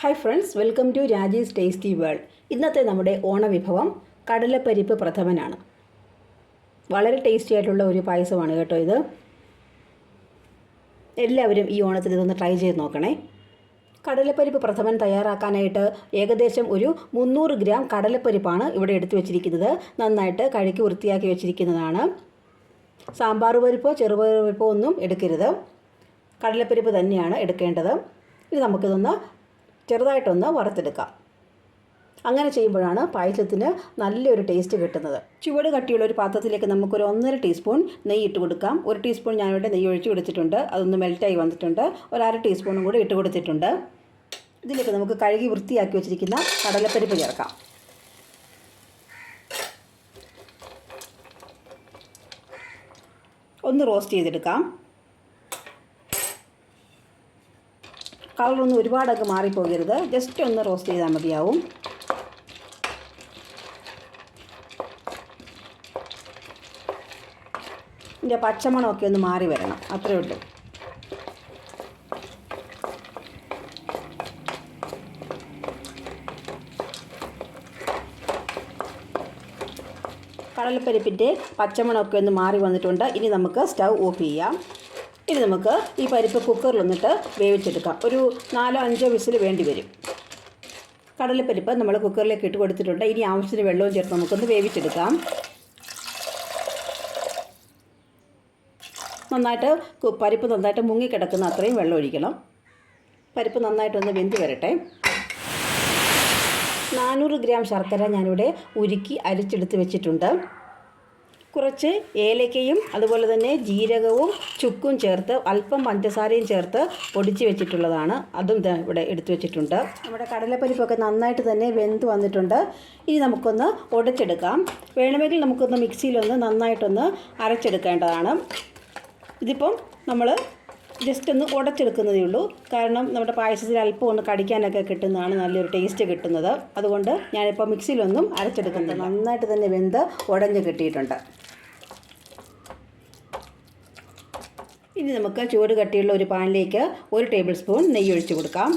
Hi friends welcome to Raji's tasty world ഇന്നത്തെ നമ്മുടെ ഓണവിഭവം കടലപ്പരിപ്പ് പ്രഥമനാണ്. വളരെ ടേസ്റ്റി ആയിട്ടുള്ള ഒരു പായസമാണ് കേട്ടോ ഇത്. എല്ലാവരും ഈ ഓണത്തിന് ഇതൊന്ന് ട്രൈ ചെയ്ത് നോക്കണേ. കടലപ്പരിപ്പ് പ്രഥമൻ തയ്യാറാക്കാനായിട്ട് ഏകദേശം ഒരു മുന്നൂറ് ഗ്രാം കടലപ്പരിപ്പാണ് ഇവിടെ എടുത്തു വെച്ചിരിക്കുന്നത്. നന്നായിട്ട് കഴുകി വൃത്തിയാക്കി വെച്ചിരിക്കുന്നതാണ്. സാമ്പാർ പരിപ്പോ ചെറുപരിപ്പോ ഒന്നും എടുക്കരുത്. കടലപ്പരിപ്പ് തന്നെയാണ് എടുക്കേണ്ടത്. ഇത് നമുക്കിതൊന്ന് ചെറുതായിട്ടൊന്ന് വറുത്തെടുക്കാം അങ്ങനെ ചെയ്യുമ്പോഴാണ് പായസത്തിന് നല്ലൊരു ടേസ്റ്റ് കിട്ടുന്നത്. ചുവട് കട്ടിയുള്ള ഒരു പാത്രത്തിലേക്ക് നമുക്കൊരു ഒന്നര ടീസ്പൂൺ നെയ്യ് ഇട്ട് കൊടുക്കാം. ഒരു ടീസ്പൂൺ ഞാനിവിടെ നെയ്യ് ഒഴിച്ച് കൊടുത്തിട്ടുണ്ട്. അതൊന്ന് മെൽറ്റായി വന്നിട്ടുണ്ട്. ഒരു അര ടീസ്പൂണും കൂടി ഇട്ട് കൊടുത്തിട്ടുണ്ട്. ഇതിലേക്ക് നമുക്ക് കഴുകി വൃത്തിയാക്കി വെച്ചിരിക്കുന്ന കടലപ്പരിപ്പ് ചേർക്കാം. ഒന്ന് റോസ്റ്റ് ചെയ്തെടുക്കാം. കളറൊന്നും ഒരുപാടൊക്കെ മാറിപ്പോകരുത്. ജസ്റ്റ് ഒന്ന് റോസ്റ്റ് ചെയ്താൽ മതിയാവും. ഇതിന്റെ പച്ചമണമൊക്കെ ഒന്ന് മാറി വരണം. അത്രയേ ഉള്ളൂ. കടലപ്പരിപ്പിന്റെ പച്ചമണമൊക്കെ ഒന്ന് മാറി വന്നിട്ടുണ്ട്. ഇനി നമുക്ക് സ്റ്റൗ ഓഫ് ചെയ്യാം. ഇനി നമുക്ക് ഈ പരിപ്പ് കുക്കറിൽ കുക്കറിലൊന്നിട്ട് വേവിച്ചെടുക്കാം. ഒരു നാലോ അഞ്ചോ വിസിൽ വേണ്ടി വരും. കടലപ്പരിപ്പ് നമ്മൾ കുക്കറിലേക്ക് ഇട്ട് കൊടുത്തിട്ടുണ്ട്. ഇനി ആവശ്യത്തിന് വെള്ളവും ചേർത്ത് നമുക്കൊന്ന് വേവിച്ചെടുക്കാം. നന്നായിട്ട് പരിപ്പ് നന്നായിട്ട് മുങ്ങിക്കിടക്കുന്ന അത്രയും വെള്ളം ഒഴിക്കണം. പരിപ്പ് നന്നായിട്ടൊന്ന് വെന്ത് വരട്ടെ. നാനൂറ് ഗ്രാം ശർക്കര ഞാനിവിടെ ഉരുക്കി അരിച്ചെടുത്ത് വെച്ചിട്ടുണ്ട്. കുറച്ച് ഏലക്കയും അതുപോലെ തന്നെ ജീരകവും ചുക്കും ചേർത്ത് അല്പം പഞ്ചസാരയും ചേർത്ത് പൊടിച്ച് വെച്ചിട്ടുള്ളതാണ്. അതും ഇവിടെ എടുത്തു വെച്ചിട്ടുണ്ട്. നമ്മുടെ കടലപ്പരിപ്പൊക്കെ നന്നായിട്ട് തന്നെ വെന്ത് വന്നിട്ടുണ്ട്. ഇനി നമുക്കൊന്ന് ഉടച്ചെടുക്കാം. വേണമെങ്കിൽ നമുക്കൊന്ന് മിക്സിയിലൊന്ന് നന്നായിട്ടൊന്ന് അരച്ചെടുക്കേണ്ടതാണ്. ഇതിപ്പം നമ്മൾ ജസ്റ്റ് ഒന്ന് ഉടച്ചെടുക്കുന്നതേ ഉള്ളൂ. കാരണം നമ്മുടെ പായസത്തിൽ അല്പം ഒന്ന് കടിക്കാനൊക്കെ കിട്ടുന്നതാണ് നല്ലൊരു ടേസ്റ്റ് കിട്ടുന്നത്. അതുകൊണ്ട് ഞാനിപ്പോൾ മിക്സിയിലൊന്നും അരച്ചെടുക്കുന്നത് നന്നായിട്ട് തന്നെ വെന്ത് ഉടഞ്ഞ് കിട്ടിയിട്ടുണ്ട്. ഇനി നമുക്ക് ചൂട് കട്ടിയുള്ള ഒരു പാനിലേക്ക് ഒരു ടേബിൾ സ്പൂൺ നെയ്യ് ഒഴിച്ച് കൊടുക്കാം.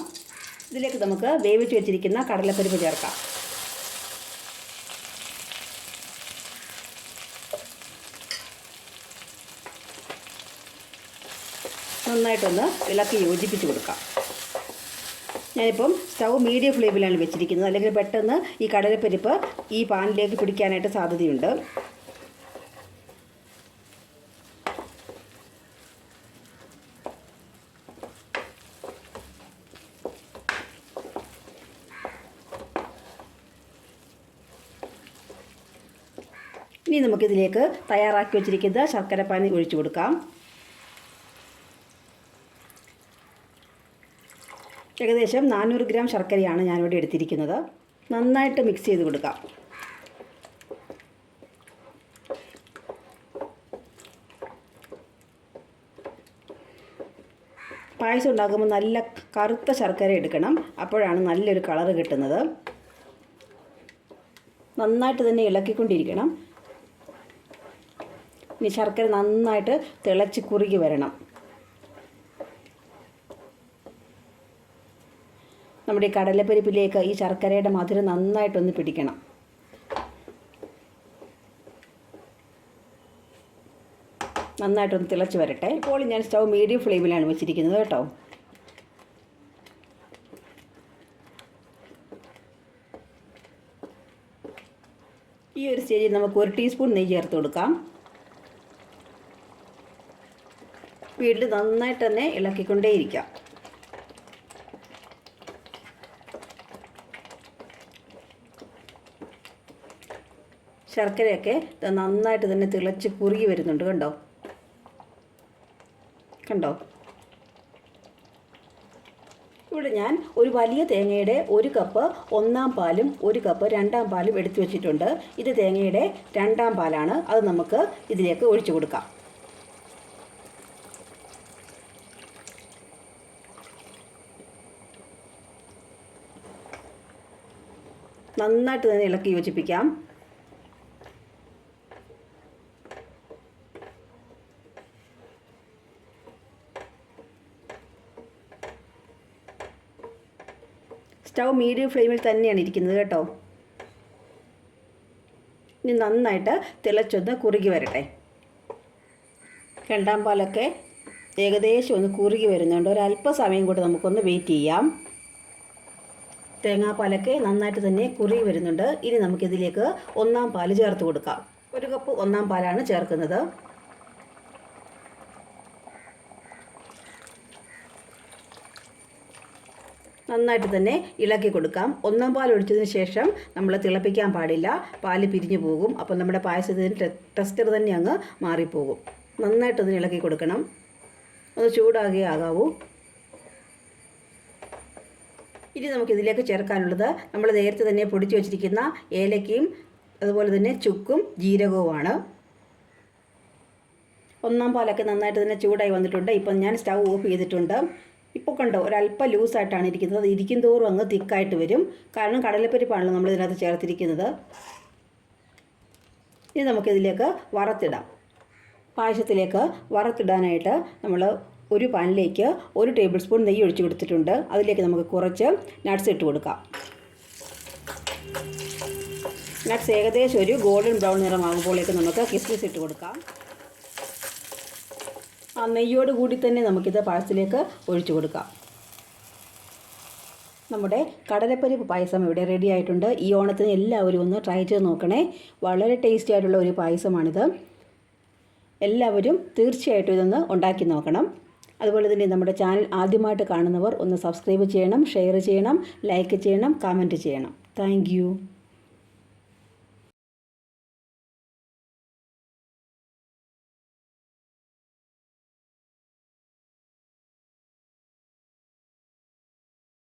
ഇതിലേക്ക് നമുക്ക് വേവിച്ച് വെച്ചിരിക്കുന്ന കടലപ്പരിപ്പ് ചേർക്കാം. നന്നായിട്ടൊന്ന് ഇളക്കി യോജിപ്പിച്ച് കൊടുക്കാം. ഞാനിപ്പം സ്റ്റൗ മീഡിയം ഫ്ലെയിമിലാണ് വെച്ചിരിക്കുന്നത്. അല്ലെങ്കിൽ പെട്ടെന്ന് ഈ കടലപ്പരിപ്പ് ഈ പാനിലേക്ക് പിടിക്കാനായിട്ട് സാധ്യതയുണ്ട്. ഇനി നമുക്കിതിലേക്ക് തയ്യാറാക്കി വെച്ചിരിക്കുന്ന ശർക്കര പാനി ഒഴിച്ചു കൊടുക്കാം. ഏകദേശം നാനൂറ് ഗ്രാം ശർക്കരയാണ് ഞാനിവിടെ എടുത്തിരിക്കുന്നത്. നന്നായിട്ട് മിക്സ് ചെയ്ത് കൊടുക്കാം. പായസം ഉണ്ടാക്കുമ്പോൾ നല്ല കറുത്ത ശർക്കര എടുക്കണം. അപ്പോഴാണ് നല്ലൊരു കളർ കിട്ടുന്നത്. നന്നായിട്ട് തന്നെ ഇളക്കിക്കൊണ്ടിരിക്കണം. ഇനി ശർക്കര നന്നായിട്ട് തിളച്ച് കുറുകി വരണം. നമ്മുടെ ഈ കടലപ്പരിപ്പിലേക്ക് ഈ ശർക്കരയുടെ മധുരം നന്നായിട്ടൊന്ന് പിടിക്കണം. നന്നായിട്ടൊന്ന് തിളച്ച് വരട്ടെ. ഇപ്പോൾ ഞാൻ സ്റ്റൗ മീഡിയം ഫ്ലെയിമിലാണ് വെച്ചിരിക്കുന്നത് കേട്ടോ. ഈ ഒരു സ്റ്റേജിൽ നമുക്ക് ഒരു ടീസ്പൂൺ നെയ്യ് ചേർത്ത് കൊടുക്കാം. വീട്ടിൽ നന്നായിട്ട് തന്നെ ഇളക്കിക്കൊണ്ടേയിരിക്കാം. ശർക്കരയൊക്കെ നന്നായിട്ട് തന്നെ തിളച്ച് കുറുകി വരുന്നുണ്ട്. കണ്ടോ? കണ്ടോ? ഇവിടെ ഞാൻ ഒരു വലിയ തേങ്ങയുടെ ഒരു കപ്പ് ഒന്നാം പാലും ഒരു കപ്പ് രണ്ടാം പാലും എടുത്തു വെച്ചിട്ടുണ്ട്. ഇത് തേങ്ങയുടെ രണ്ടാം പാലാണ്. അത് നമുക്ക് ഇതിലേക്ക് ഒഴിച്ചു കൊടുക്കാം. നന്നായിട്ട് തന്നെ ഇളക്കി യോജിപ്പിക്കാം. സ്റ്റൗ മീഡിയം ഫ്ലെയിമിൽ തന്നെയാണ് ഇരിക്കുന്നത് കേട്ടോ. ഇനി നന്നായിട്ട് തിളച്ചൊന്ന് കുറുകി വരട്ടെ. രണ്ടാം പാലൊക്കെ ഏകദേശം ഒന്ന് കുറുകി വരുന്നുണ്ട്. ഒരല്പസമയം കൂടി നമുക്കൊന്ന് വെയിറ്റ് ചെയ്യാം. തേങ്ങാപ്പാലൊക്കെ നന്നായിട്ട് തന്നെ കുറുകി വരുന്നുണ്ട്. ഇനി നമുക്കിതിലേക്ക് ഒന്നാം പാൽ ചേർത്ത് കൊടുക്കാം. ഒരു കപ്പ് ഒന്നാം പാലാണ് ചേർക്കുന്നത്. നന്നായിട്ട് തന്നെ ഇളക്കി കൊടുക്കാം. ഒന്നാം പാൽ ഒഴിച്ചതിന് ശേഷം നമ്മൾ തിളപ്പിക്കാൻ പാടില്ല. പാൽ പിരിഞ്ഞു പോകും. അപ്പോൾ നമ്മുടെ പായസത്തിന് ടെസ്റ്റർ തന്നെ അങ്ങ് മാറിപ്പോകും. നന്നായിട്ട് അതിന് ഇളക്കി കൊടുക്കണം. ഒന്ന് ചൂടാകേ ആകാവൂ. ഇനി നമുക്കിതിലേക്ക് ചേർക്കാനുള്ളത് നമ്മൾ നേരത്തെ തന്നെ പൊടിച്ചു വച്ചിരിക്കുന്ന ഏലക്കയും അതുപോലെ തന്നെ ചുക്കും ജീരകവുമാണ്. ഒന്നാം പാലൊക്കെ നന്നായിട്ട് തന്നെ ചൂടായി വന്നിട്ടുണ്ട്. ഇപ്പം ഞാൻ സ്റ്റൗ ഓഫ് ചെയ്തിട്ടുണ്ട്. ഇപ്പോൾ കണ്ടോ ഒരല്പം ലൂസായിട്ടാണ് ഇരിക്കുന്നത്. അത് ഇരിക്കും തോറും അങ്ങ് തിക്കായിട്ട് വരും. കാരണം കടലപ്പരിപ്പാണല്ലോ നമ്മൾ ഇതിനകത്ത് ചേർത്തിരിക്കുന്നത്. ഇനി നമുക്കിതിലേക്ക് വറുത്തിടാം. പായസത്തിലേക്ക് വറുത്തിടാനായിട്ട് നമ്മൾ ഒരു പാനിലേക്ക് ഒരു ടേബിൾ സ്പൂൺ നെയ്യ് ഒഴിച്ചു കൊടുത്തിട്ടുണ്ട്. അതിലേക്ക് നമുക്ക് കുറച്ച് നട്ട്സ് ഇട്ട് കൊടുക്കാം. നട്ട്സ് ഏകദേശം ഒരു ഗോൾഡൻ ബ്രൗൺ നിറമാകുമ്പോഴേക്ക് നമുക്ക് കിസ്മിസ് ഇട്ട് കൊടുക്കാം. ആ നെയ്യോട് കൂടി തന്നെ നമുക്കിത് പായസത്തിലേക്ക് ഒഴിച്ചു കൊടുക്കാം. നമ്മുടെ കടലപ്പരിപ്പ് പായസം ഇവിടെ റെഡി ആയിട്ടുണ്ട്. ഈ ഓണത്തിന് എല്ലാവരും ഒന്ന് ട്രൈ ചെയ്ത് നോക്കണേ. വളരെ ടേസ്റ്റി ആയിട്ടുള്ള ഒരു പായസമാണിത്. എല്ലാവരും തീർച്ചയായിട്ടും ഇതൊന്ന് ഉണ്ടാക്കി നോക്കണം. അതുപോലെ തന്നെ നമ്മുടെ ചാനൽ ആദ്യമായിട്ട് കാണുന്നവർ ഒന്ന് സബ്സ്ക്രൈബ് ചെയ്യണം ഷെയർ ചെയ്യണം ലൈക്ക് ചെയ്യണം കമന്റ് ചെയ്യണം. താങ്ക്